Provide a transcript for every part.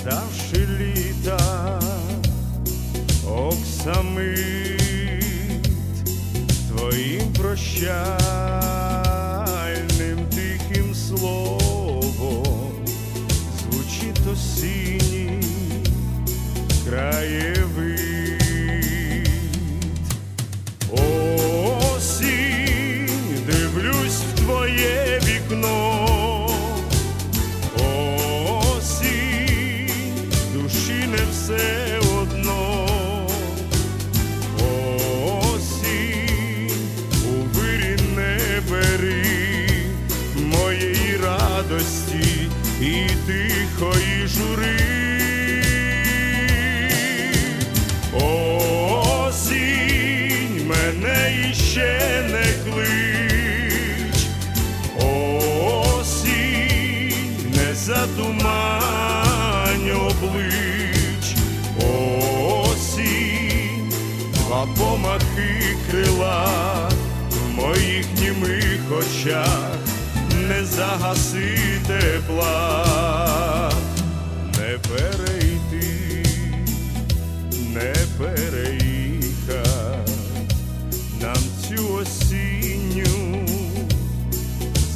згадавши літа, оксамит твоїм прощальним тихим словом звучить осінній краєм. німих очах не загаси тепла, не перейти, не переїхав нам цю осінню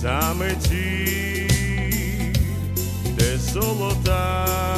заметі, де золота.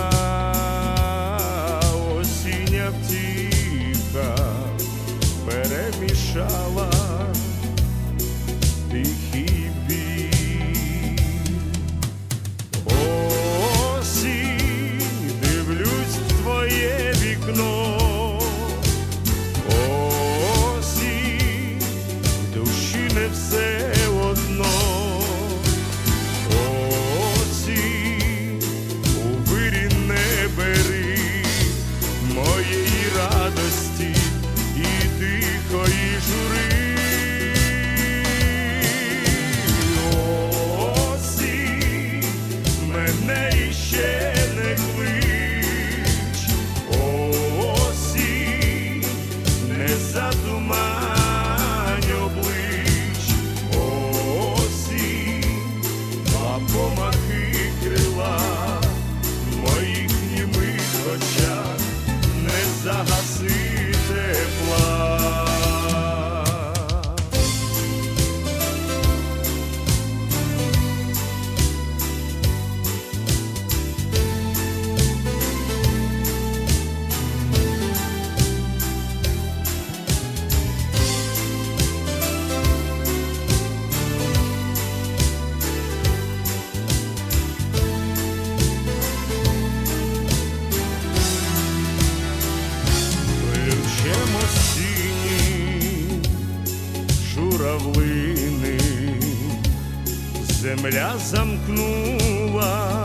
замкнула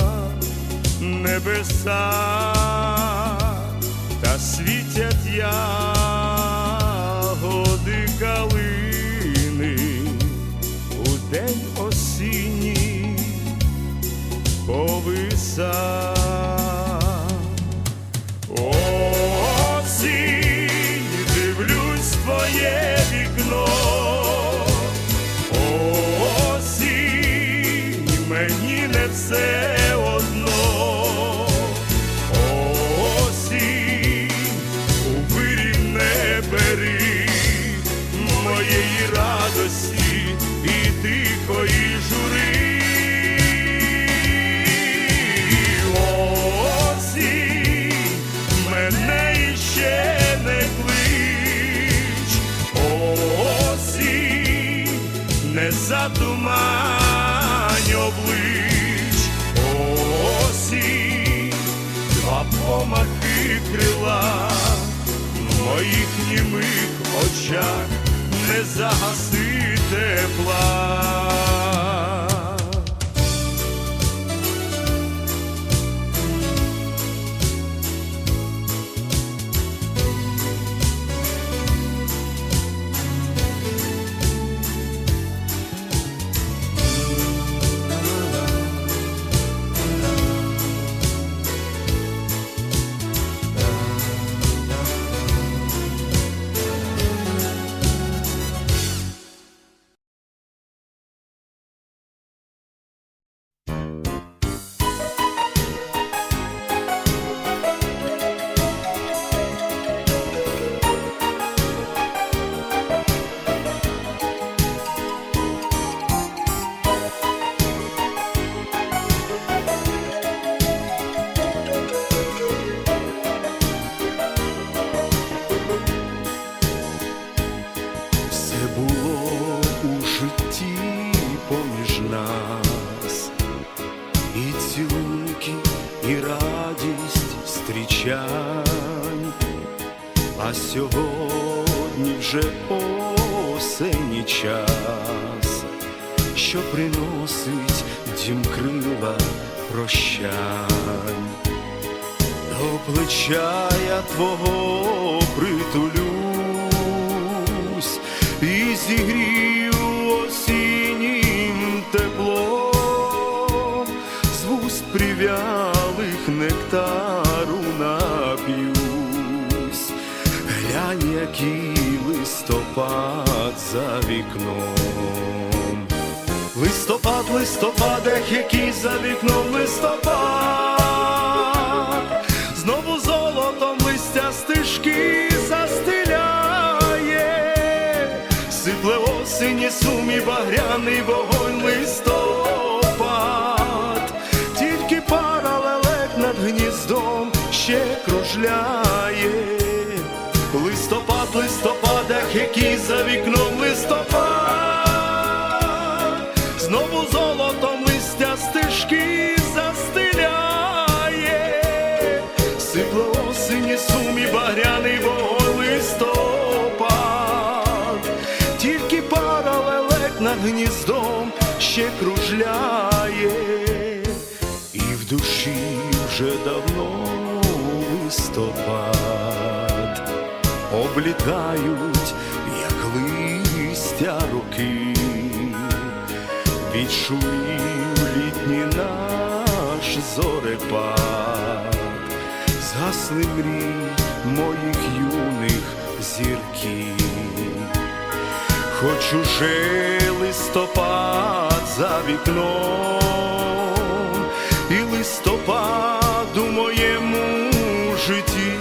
небеса та світять я калини у день осінній повисав. крила, в моїх німих очах не загаси тепла. Дім крила прощань. До плеча я твого притулюсь і зігрію осіннім теплом, з вуст прив'ялих нектару нап'юсь, глянь, який листопад за вікном. Листопад, листопад, ех, який за вікном листопад, знову золотом листя стежки застиляє, сипле осені сумі багряний вогонь листопад, тільки пара лелек над гніздом ще кружляє. Листопад, листопад, ах, який за вікном листопад, над гніздом ще кружляє, і в душі вже давно листопад. Облітають, як листя руки, відшумів літній наш зорепад, згасли мрій моїх юних зірків. Хоч уже листопад за вікном, і листопад у моєму житті,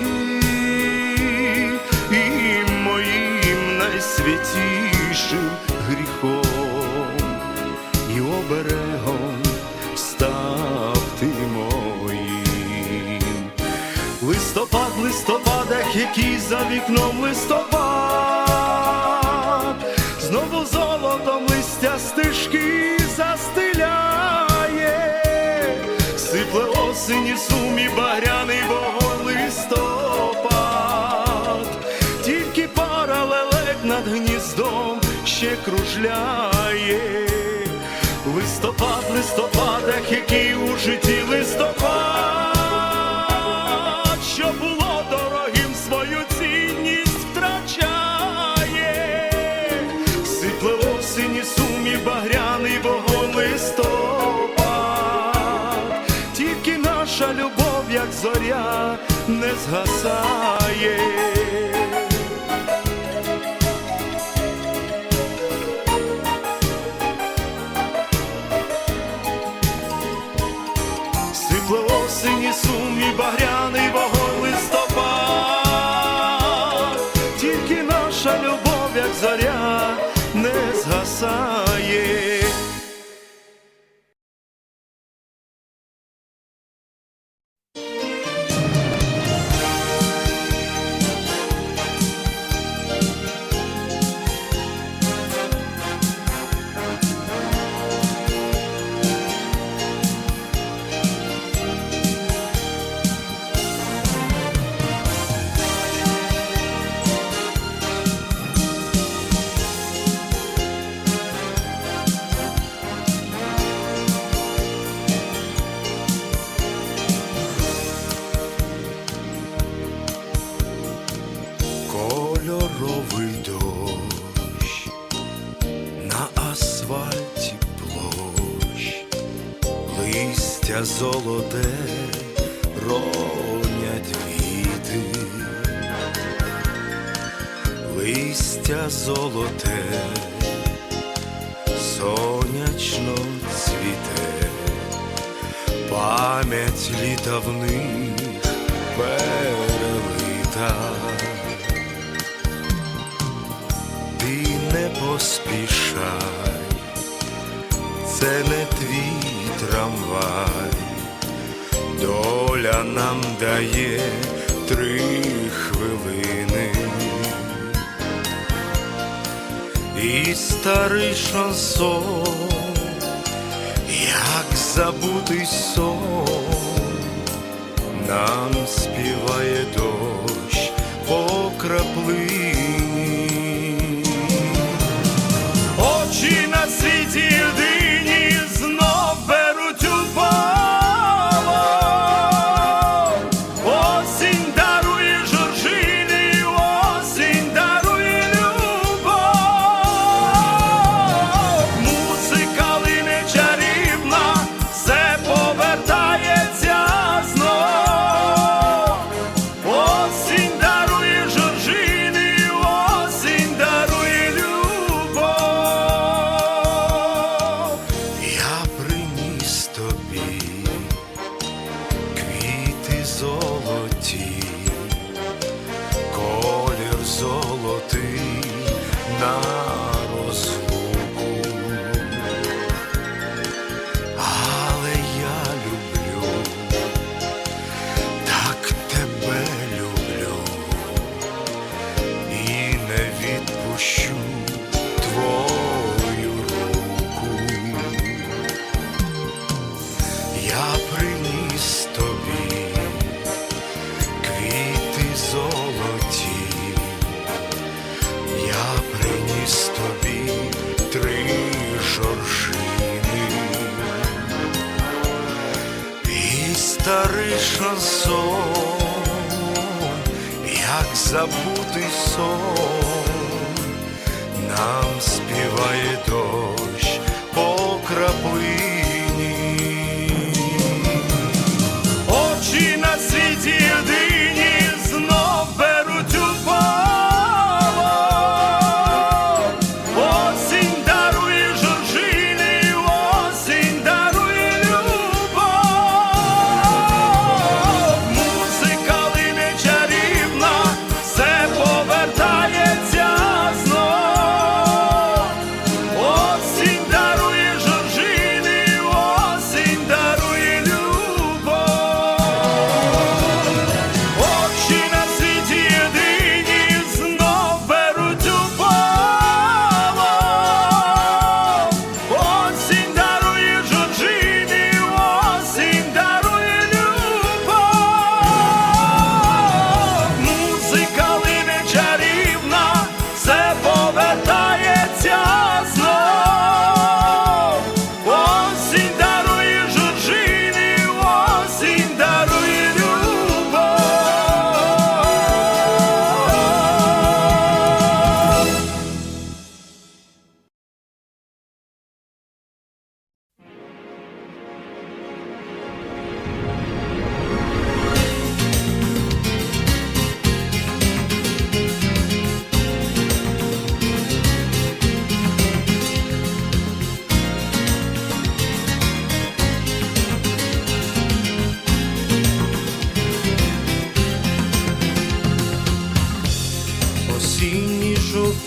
і моїм найсвятішим гріхом, і оберегом став ти моїм. Листопад, листопад, ех, який за вікном листопад, золотом листя стежки застиляє, сипле осені сумі багряний вогонь листопад, тільки пара лелек над гніздом ще кружляє. Листопад, листопад, ех, який у житті листопад, не згасає. Листя золоте ронять віти, листя золоте, сонячно цвіте, пам'ять літа в перелита. Ти не поспішай, це не твій трамвай, доля нам дає три хвилини. І старий шансон, як забутий сон, нам співає Я старий шансон, як забутий сон, нам співає дощ по краплині.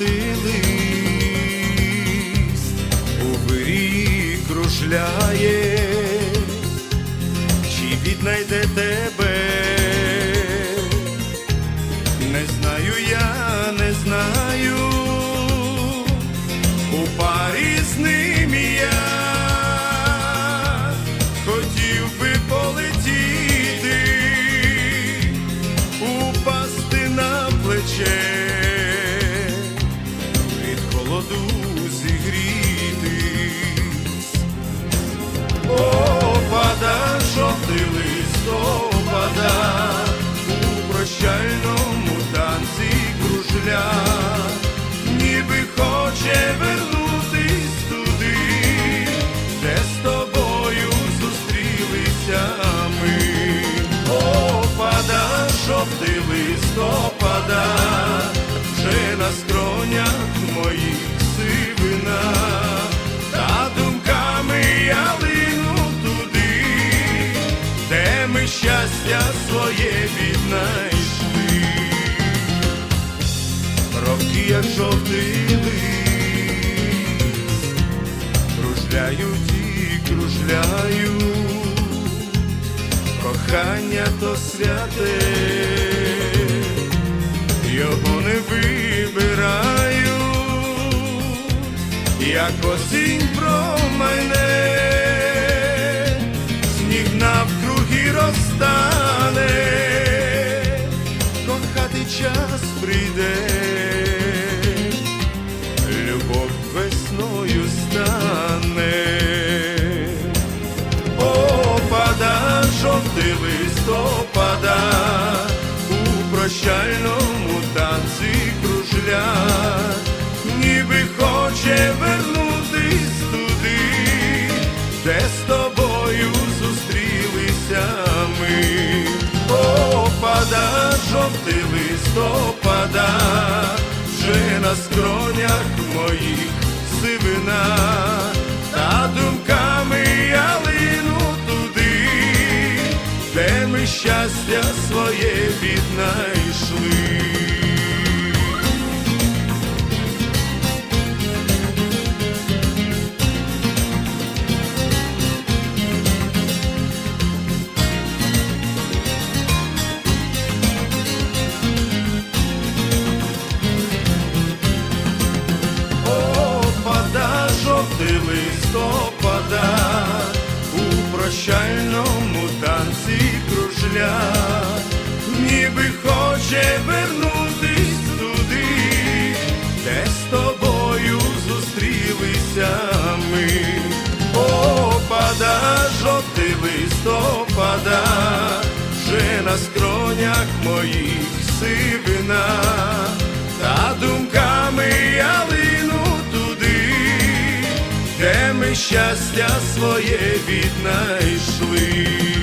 Жовтий листопада, вже на скронях моїх сивина, та думками я лину туди, де ми щастя своє віднайшли. Роки, як жовтий лист, кружляють і кружляють. Кохання то святе, його не вибираю, як осінь про мене, сніг навкруги розтане, кохати час хоче вернутись туди, де з тобою зустрілися ми. Опада, жовтий листопада, вже на скронях моїх сивина, та думками я лину туди, де ми щастя своє віднайшли. Листопада, вже на скронях моїх сивина, та думками я лину туди, де ми щастя своє віднайшли.